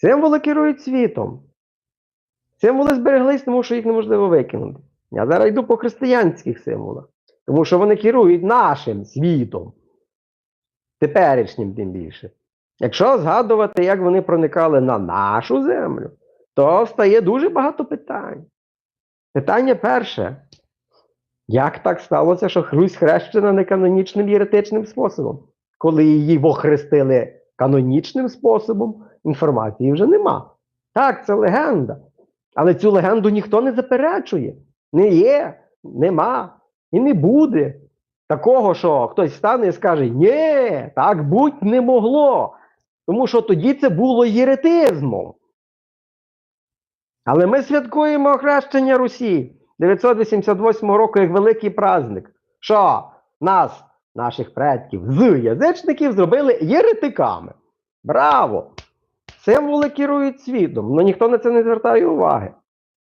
Символи керують світом. Символи збереглись, тому що їх неможливо викинути. Я зараз йду по християнських символах, тому що вони керують нашим світом. Теперішнім тим більше. Якщо згадувати, як вони проникали на нашу землю, то стає дуже багато питань. Питання перше. Як так сталося, що Русь хрещена не канонічним єретичним способом? Коли її вохрестили канонічним способом, інформації вже нема. Так, це легенда. Але цю легенду ніхто не заперечує. Не є, нема і не буде. Такого, що хтось стане і скаже: ні, так бути не могло. Тому що тоді це було єретизмом. Але ми святкуємо охрещення Русі 988 року як великий праздник. Що нас, наших предків, з язичників зробили єретиками. Браво! Символи керують світом, але ніхто на це не звертає уваги.